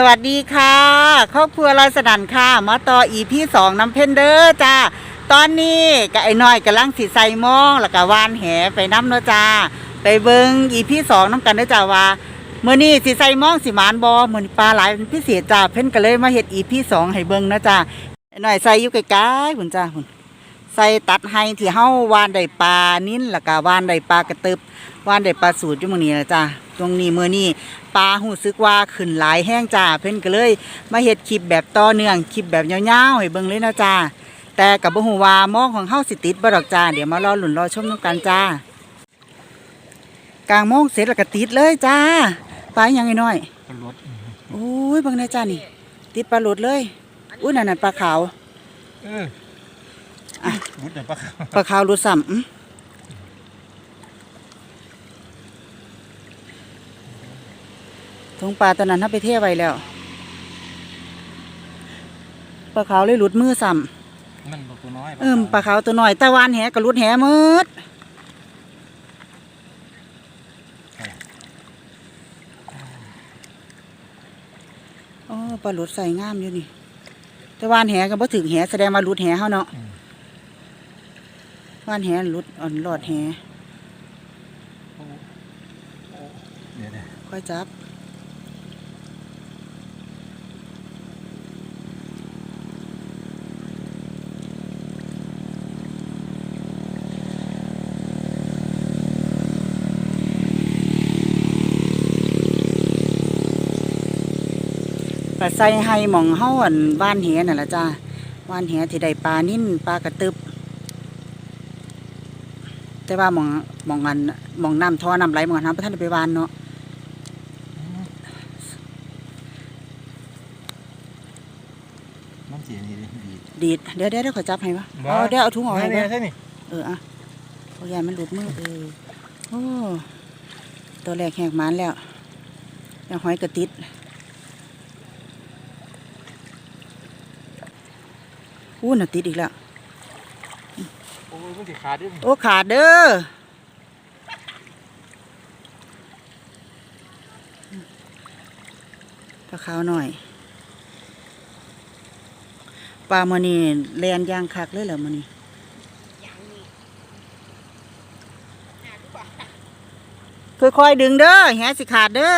สวัสดีค่ะครอบครัวลอยสนันค่ะมาต่ออีพี่สองน้ำเพนเดอร์จ้าตอนนี้กับไอ้น้อยกำลังสิใส่มองแล้วก็วานแหไปน้ำเนาะจ้าไปเบิงอีพี่สองน้ำกันเด้อจ้าว่าเมื่อนี้สิใส่มองสิหมานบอเหมือนปลาหลายเป็นพิเศษจ้าเพ่นก็เลยมาเฮ็ดอีพี่สองให้เบิงนะจ้าไอ้น้อยใส่อยู่ไกลๆพุ่นจ้าพุ่นใส่ตัดให้ที่เฮาวานได้ปลานิ้นแล้วก็วานได้ปลากระตึบวานได้ปลาสูตรอยู่มือนี้นะจ้าตรงนี้มื้อนี้ ปลาหูซึกว่าขึ้นหลายแห้งจ้าเพิ่นก็เลย มาเฮ็ดคลิปแบบต่อเนื่องคลิปแบบยาวๆให้เบิ่งเลยนะจ้าแต่กับบ่ฮู้ว่าหมองของเฮาสิติดบ่ดอกจ้าเดี๋ยวมารอลุ้นรอชมนำกันจ้ากลางโมงเสร็จแล้วก็ติดเลยจ้าปลาอหยังไอ้น้อยปลาลดโอ้ยเบิ่งได้จ้านี่ ติดปลาหลุดเลยอุ้ยนั่นน่ะปลาขาวเออรุดแต่ปลาขาวปลาขาวหลุดซ้ำอื้อ ทงปลาตอนนั้นเฮาไปเทไว้แล้วปลาขาวเลยหลุดมือซ้ำมันตัวน้อยเอิ่มปลาขาวตัวน้อยตะวันแหกระลุดแหมืดโอ้ปลาหลุดใส่งามอยู่นี่ตะวันแหก็บ่ถึงแหแสดงว่าหลุดแหเฮาเนาะว่านแหหลุดอ่อนหลอดแหเดี๋ยวเดี๋ยวค่อยจับ ปลาใส่ให้หมองเฮาอันว่านแหนั่นล่ะจ้าว่านแหที่ได้ปลานิ่นปลากระตึบแต่ว่าหมองหมองอันหมองน้ำท่อน้ำไหลหมองน้ำพระท่านได้ไปวานเนาะน้ำเสียนี่ดีดีดเดี๋ยวเดี๋ยวเดี๋ยวขอจับให้ปะเอาเดี๋ยวเอาถุงออกให้เนี่ปะยใช่นี่เอออะโอ้ยายมันหลุดมือเออโอ้ตัวแรกแหกหมานแล้วยังหอยกระติด อู้น่ะติดอีกแล้ว โอ้ยมันสิขาดด้วยโอ้ขาดเด้อปลาขาวหน่อย ปลามันนี่แลนยางคักเลยเหรอมันนี่ค่อยๆดึงเด้อแหสิขาดเด้อ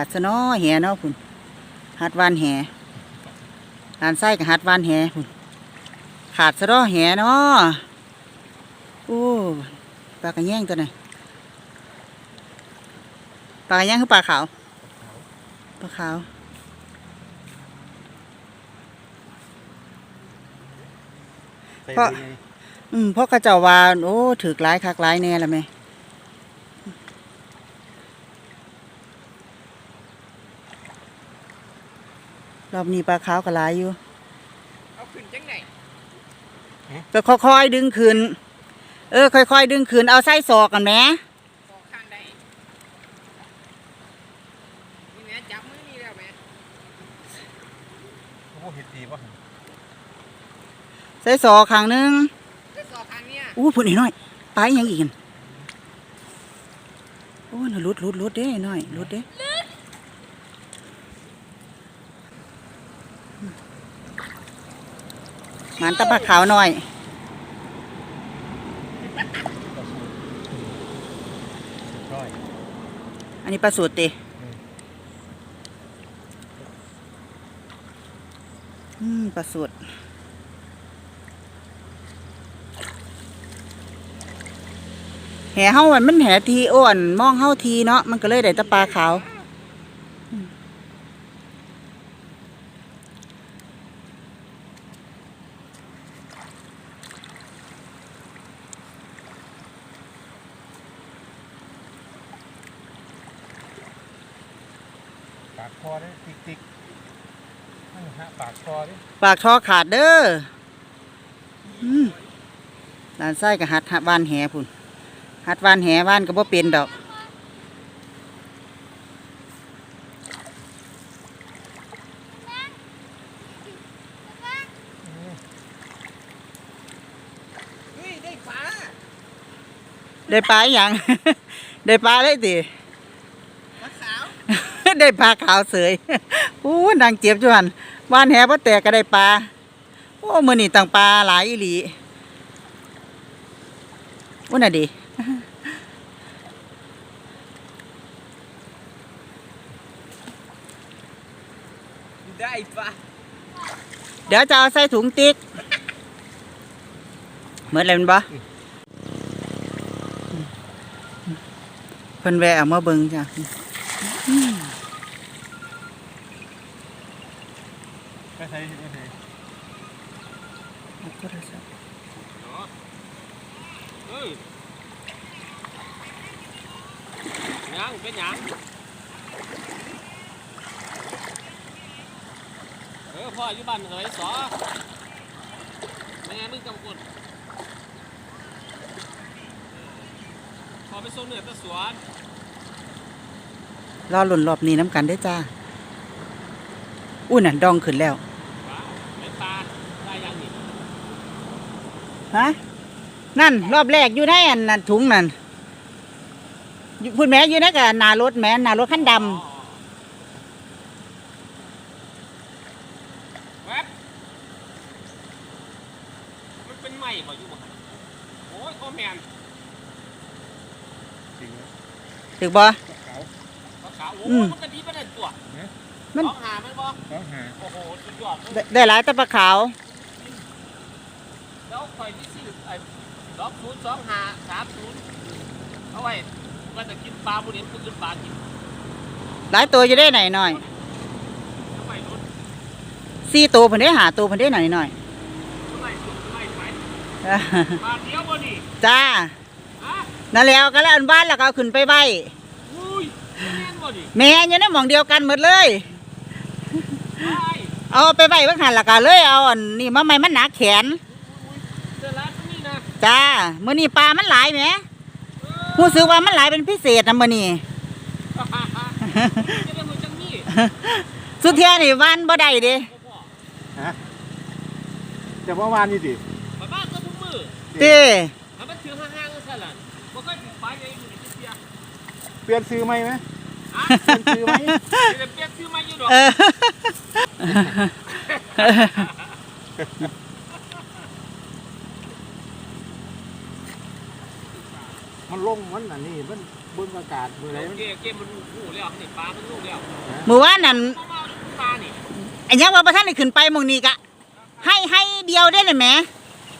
ขาดซะเนาะแหเนาะคุณหัดวานแหลานไส้กับหัดวานแหคุณขาดซะเนาะแหเนาะโอ้ปลากระแยงตัวไหนปลากระแยงคือปลาขาวปลาขาวเพราะอืมเพราะกระเจ้าว่าโอ้ถือกหลายคักหลายแน่ละแม่ รอบนี้ปลาขาวก็หลายอยู่เอาขึ้นจังไหนก็ค่อยๆดึงขึ้น เออ ค่อยๆดึงขึ้นเอาไส้ศอกกันแหมสองข้างใดนี่แม่จับมือนี่แล้วแม่โอ้เห็ดดีป่ะไส้ศอกข้างหนึงจะสองข้างเนี้ยอู้พุ่นอีกหน่อยไปลาอีหยังอีกกันโอ้น่ะหลุดหลุดหลุดเด้หน่อยหลุดเด้ หมันตะปลาขาวหน่อยอันนี้ปลาสูตรติอืมปลาสูตรแห่เฮามันมันแห่ทีอ้วนมองเฮาทีเนาะมันก็เลยได้ตะปลาขาว ปากคอดิปากท่อขาดเด้ออืด้านไส้กับหัดบานแหพุ่นหัดบานแหบ้านก็บ่เป็นดอก ได้ปลาอหย่าง ได้ปลาเลยติได้ปลาขาวเสยอู้นางเจี๊ยบจวน ว่านแหบ่แตกก็ได้ปลาโอ้มื้อนี้ต่างปลาหลายอีหลีอุ้น่ะดิได้ปะเดี๋ยวจะเอาใส่ถุงติ๊กเหมือนอะไรมันบ่เพิ่นแวะเอามาเบิ่งจ้ะ ไปใช้ไปใช้เอ้ยยังเป็นยังเออพ่ออยู่บ้านเฮ้ยสอแม่มึงกังวลพอไปส่งเหนือตะสวนรอหล่นรอบนี้น้ำกันได้จ้าอุ้ยน่ะดองขึ้นแล้วเป็นปลาได้ยังนี่ ฮะนั่น รอบแรกอยู่ในอันนั้นถุงนั่นอยู่พุ่นแม่อยู่ในกับนารถแม่นารถขั้นดอ๋อแวบมันเป็นใหม่บ่อยู่บ่หั่นโอ้ยพ่อแมนจริงนะำถึกบ่ขาวปลาขาวโอ้อืมมันก็ดีประเด็นตัวมันร้องหามันบ่ร้องหาโอ้โหสุดยอดเลยได้ได้หลายแตะปลาขาวแล้ว คอยที่สี่ไอ้สองศูนย์สองห้าสามศูนย์เอาไว้ก็จะกินปลาบุญเห็นคือกินปลากินหลายตัวจะได้ไหนหน่อยทำไมรถสี่ตัวเพิ่นได้หาตัวเพิ่นได้หน่อยหน่อยทำไมรถทำไมไปอ่าปลาเดียวบ่นี่จ้าฮะนั่นแล้วก็แล้วอันบ้านแล้วก็เอาขึ้นไปไว้อุ้ยแม่นบ่นี่แม่อยู่ในหม่องเดียวกันหมดเลยไอ้เอาไปไว้เบิ่งหันแล้วก็เลยเอาอันนี้มาใหม่มันหนักแขน เจอร้านนี่นะ จ้ามื้อนี้ปลามันหลายแหมเออรู้สึกว่ามันหลายเป็นพิเศษนะมื้อนี้จะได้มือจังนี่สุดเที่ยนี่วันบ่ได้เด้พ่อฮะจะว่าวานนี่สิไปบ้านก็ทุกมือเต้ถ้ามันถือห่างๆก็สั่นล่ะบ่ค่อยติดปลาใหญ่อยู่นี่เสียเปลี่ยนซื้อไหมไหมฮะเปลี่ยนซื้อไหมเดี๋ยวเปลี่ยนชื่อมาอยู่ดอก เออ มันลงมันอันนี้มันบนอากาศมืออะไรโอมันเคเกมมันหูแล้วนี่ปลามันลูกแล้วมื้อวานนั่นมามาปลานี่อันยังว่าบ่ทันได้ขึ้นไปหม่องนี้กะ ให้ให้เดียวได้เลยแหม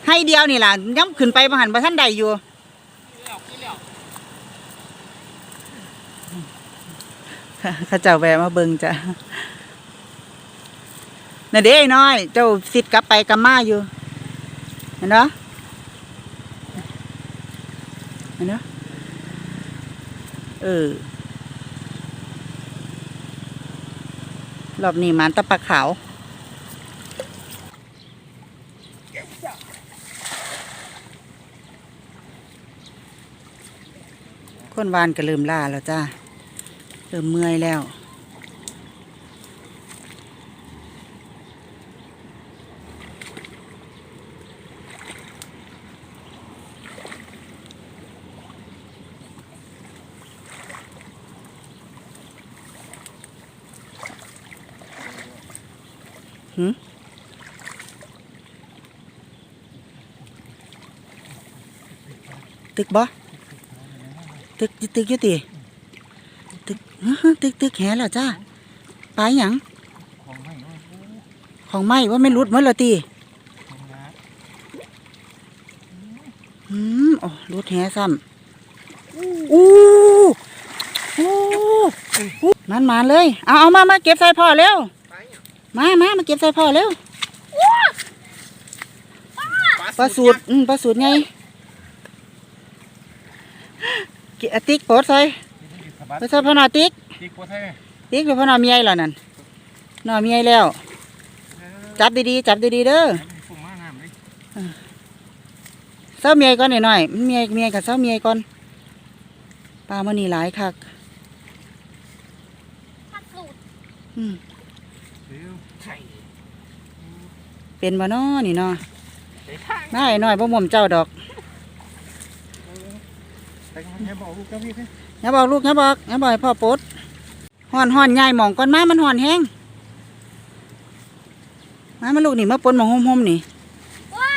ให้เดียวนี่ล่ะยังขึ้นไปบ่หันบ่ทันได้อยู่แล้วกินแล้วเขาเจ้าแวะมาเบิ่งจ้ะน่ะเด้ไอ้น้อย เจ้าสิทธิ์กลับไปกลับมาอยู่เห็นเนาะเห็ นเนะ เออรอบนี้มันตะปลาขาว คนวานก็ลืมล่าแล้วจ้าเริ่มเมื่อยแล้ว หืมตึกบ่ตึกตึกยู่ติตึกตึกตึกแหล้วจ้าปลาหยังของไม่โอ้โหมว่าไม่รุดหมั้ละตีองน้าอืมโอ้รุดแหซ้ำอู้อู้อู้มันมาเลย เอาเอามามาเก็บใส่พ่อเร็ว มามามาเก็บใส่พ่อเร็วปลาสูตรอืมปลาสูตรไงเกะติ๊กโปดใส่ที่สะบัดไปใส่พ่อหน่อติ๊กที่โคตรให้ติ๊กหรือพ่อหน่อเมียเหรอนั่นหน่อเมียแล้ว จับดีๆจับดีๆเด้อมันฟุ้งมากงามเลยเศร้าเมียก่อนหน่อยๆมันเมียเมียกับเศร้าเมียก่อนปลามันนี่หลายคักอืมเดี๋ยว ไข่เป็นบ่น้อนี่เนาะไข่ข้างน่าไอ้น้อยบ่หม่อมเจ้าดอกกันให้บอกลูกเจ้าพี่สิอย่าบอกลูกอย่าบอกอย่าบอกให้พ่อปลดห่อนห่อนใหญ่หมองก่อนมามันห่อนแห้งมามาลูกนี่มาปนหมองห่มๆนี่ ว้า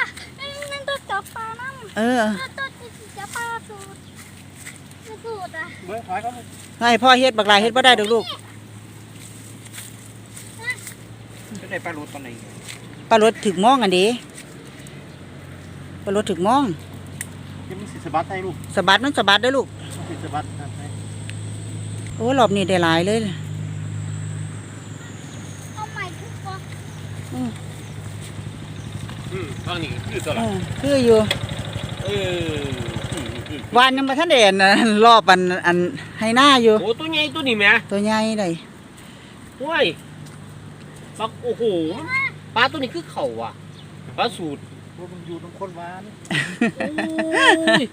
นั่นตัวจับปลาน้ำเออตัวตัวจับปลาสูดสูดอะ เบิ้งถอยเขาให้พ่อเฮ็ดบักหลายเฮ็ดบ่ได้ดอกลูก จะได้ ปลาโรดตอนไหนปลารถถึกมองอันเดีปลารถถึกมองยังมีสิสะบัดให้ลูกสะบัดมันสะบัดได้อลูก สิสะบัดให้โอ้รอบนี้ได้หลายเลย เอาใหม่ทุกคนอืมทางนี้คือตัวเอละอคืออยู่เอออืมอืมวานยังบ่ทันได้อันนั้นรอบอันอันให้หน้าอยู่โอ้ตัวใหญ่ตัวนี้แหม่ตัวใหญ่ได้ ห้วย ปักโอ้โหปลาตัวนี้คือเข่าอะปลาสูตรพวกมันอยู่ตรงคนหวานโอ้ย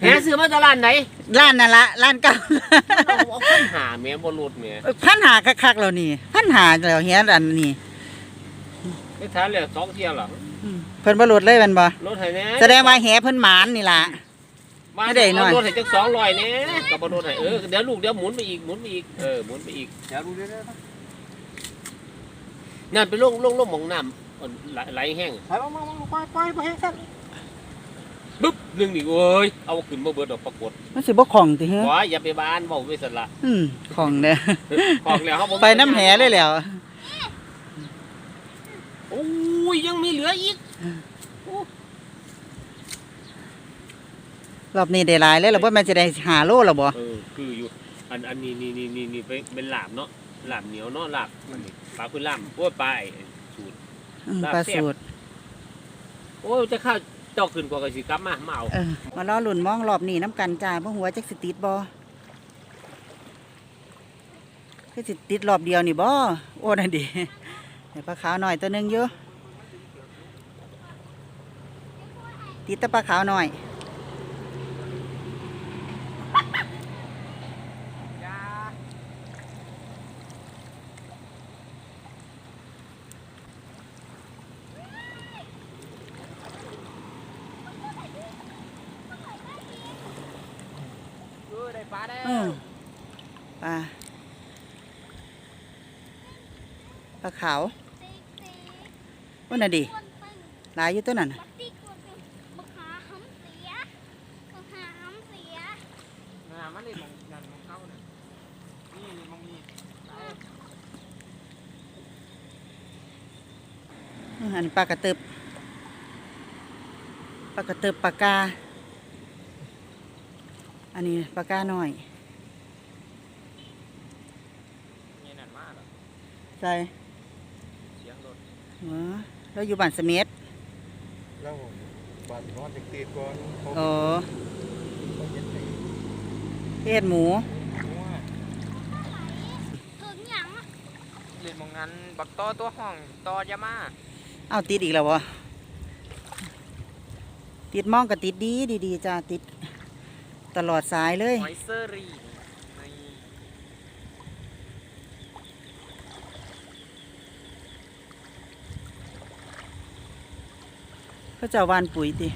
แหซื้อมาจากร้านไหนร้านนั่นละร้านเก่าเอาเอาขึ้นหาแม่บ่รถแม่พันหาคักๆแล้วนี่พันหาแล้วเฮ็ดอันนี้ไม่ทันเลยสองเที่ยวหลังอืมเพิ่นบ่ลดเลยแม่นบ่รถไถแน่แสดงว่าแหเพิ่นหมานนี่ล่ะ มาไม่ได้หน่อยเารถไถจักสองร้อยเนี่ยกับบรถไถเออเดี๋ยวลูกเดี๋ยวหมุนไปอีกหมุนไปอีกเออหมุนไปอีก อย่าดูเรื่อยๆนะ นั่นไปลงลงลงหมองน้ำอ่อนไหลไหลแห้งถอยมามามาไปไปไปให้สั้นบึ๊บหนึ่งนี่เว้ยเอาขึ้นมาเบิดดอกปรากฏมันสิบ่ของติเฮ้อว่าอย่าไปบ้านบอกไว้สละอืมของเด้อของแล้วเขาบอกไปน้ำแหเลยแล้ว โอ้ยยังมีเหลืออีกรอบนี้ได้หลายเลยล่ะบ่แม่นสิได้หาโลแล้วบ่เออคืออยู่อันอันนี้นี่นี่นี่นี่เป็นเป็นหลาบเนาะ หลาบเหนียวเนาะหลาบอันนี้ปลาพื้นลำโอ้ยปลาไอ้สูตร อืมลาบปลาแซ่บ สูตรโอ้ยจะข้าวเจ้าขึ้นกว่ากระสิกลับมามาเอาเออมารอลุ้นมองรอบนี้น้ำกันจ้าบ่หัวาจักสิติดบ่คือสิติดรอบเดียวนี่บ่โอ้นั่นดิให้ปลาขาวหน่อยตัวหนึงอยู่ติดแต่ปลาขาวหน่อย เออได้ปลาได้เออปลาปลาขาวติ๊กติ๊กว่าน่ะดิกวนตึงหลายอยู่ตัวนั้นน่ะบักติ๊กกวนตึงบักหาหำเสียบักหาหำเสียน่ะมันนี่มองนั่นมองเข้าน่ะนี่นี่มองนี่อืมอันนี้ปลากระตึบปลากระตึบปลากา อันนี้ปลากาหน่อยนี่นั่นมาแล้วใส่เสียงรถหัวเราอยู่บ้านเสม็ดแล้วบาดนอนติดตีก่อนเขาโอ้เขาเย็นตีเฮ็ดหมูหัวถึงหยังอะเล่นมองนั้นบักต่อตัวห้องต่อยามาเอาติดอีกแล้ววะติดมองก็ติดดีดีดีจ้าติด ตลอดสายเลยหอยเซอรี่นี่เขาเจ้าวานปุ๋ยติ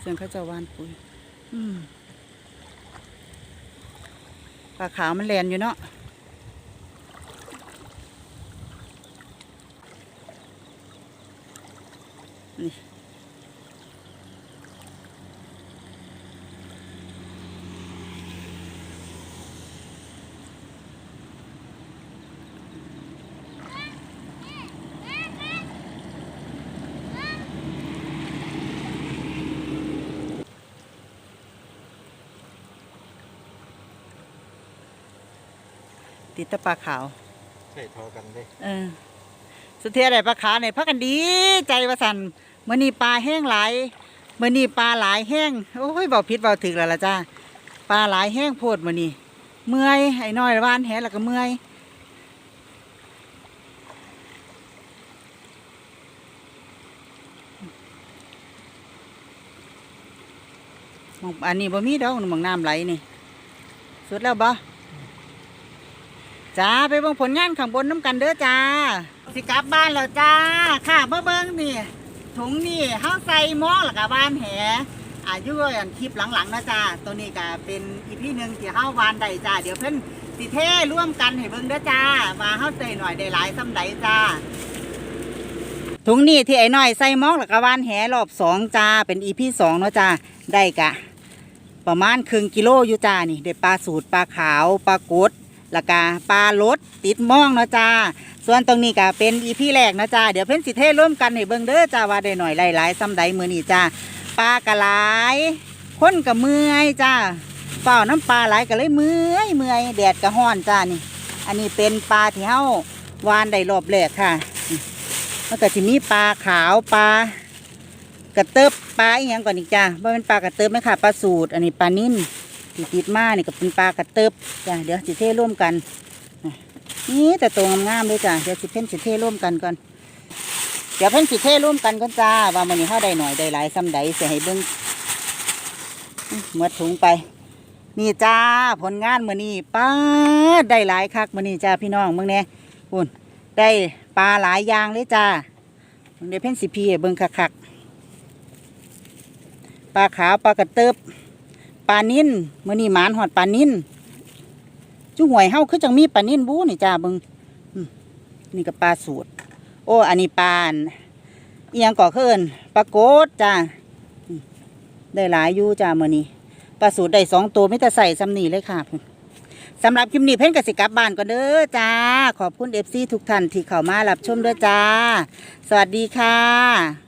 เสียงเขาเจ้าวานปุ๋ยอืมปลาขาวมันแลนอยู่เนาะนี่ ติดแต่ปลาขาวใส่ทอกันเลยเออสุดเทียได้ปลาขาวเนี่ยพักกันดีใจว่าสันมื่อนี้ปลาแห้งหลายมื่อนี้ปลาหลายแห้งโอ้ยเบาพิษเบาถึกแล้วล่ะจ้าปลาหลายแห้งโพดมื่อนี้เมื่อยไอ้น้อยวานแหแล้วก็เมื่อยหม้องอันนี้บ่มีดอกหมองน้ำไหลนี่ สุดแล้วบ่ จ้าไปเบิ่งผลงานข้างบนน้ำกันเด้อจ้า สิกลับบ้านแล้วจ้า ค่ะเบิ่งเบิ่งนี่ ถุงนี่เฮาใส่หม้อแล้วก็บ้านแหอายุอันคลิปหลังๆนะจ้า ตัวนี้ก็เป็นอีพีหนึ่งที่เฮาวานได้จ้า เดี๋ยวเพิ่นสิเท่ร่วมกันให้เบิ่งเด้อจ้าว่าเฮาเตยหน่อยได้หลายซ้ำใดจ้าถุงนี้ที่ไอ้น้อยใส่หมองแล้วก็วานแหรอบสองจ้าเป็นอีพี่สองเนาะจ้าได้กะ ประมาณครึ่งกิโลอยู่จ้านี่ได้ปลาสูตรปลาขาวปลากด แล้วก็ปลาลดติดม่องเนาะจ้า ส่วนตรงนี้ก็เป็นอีพี่แรกนะจ้า เดี๋ยวเพิ่นสิเทร่วมกันให้เบิ่งเด้อจ้าว่าได้หน่อยหลายๆซ้ำใดมือนี้จ้าปลากระหลายคนก็เมื่อยจ้าเฝ้าน้ำปลาหลายก็เลยเมื่อยเมื่อยแดดก็ร้อนจ้านี่ อันนี้เป็นปลาที่เฮาวานได้รอบแรกค่ะนี่มันก็สิมีปลาขาวปลากระเติบปลาอีหยังก่อนอีกจ้าว่าเป็นปลากระเติบไหมค่ะปลาสูตร อันนี้ปลานิ่น ที่ติดมานี่ก็เป็นปลากระเติบจ้าเดี๋ยวสิเทร่วมกันนี่แต่ตัวงามๆเลยจ้ะเดี๋ยวสิเพ่นสิเทร่วมกันก่อนเดี๋ยวเพ่นสิเทร่วมกันก่อนจ้าว่ามันนี่เท่าใดหน่อยได้หลายซ้ำใดเสียให้เบิ้งอื้อถุงไป นี่จ้าผลงานมื้อนี้ป้าดได้หลายคักมื้อนี้จ้าพี่น้องเบิ่งแหน่พุ่นได้ปลาหลายอย่างเลยจ้าเดี๋ยวเพ่นสิพีเบิ่งคักๆปลาขาวปลากระเติบ ปลานิ่นเมื้อนี้หมานหอดปลานิ่นจุหวยเฮาคือจังมีปลานิ่นบู้นี่จ้าบิงนี่ก็ปลาสูตร โอ้อันนี้ปลาเอียงก่อเคินปลาโกดจ้าได้หลายอยู่จ้าเมื้อนี้ปลาสูตรได้สองตัวไม่แต่ใส่ซ้ำนี่เลยค่ะสำหรับคลิปนี้เพ่นกสิกลับบ้านก่อนเด้อจ้า ขอบคุณเอฟซีทุกท่านที่เข้ามารับชมด้อจ้า สวัสดีค่ะ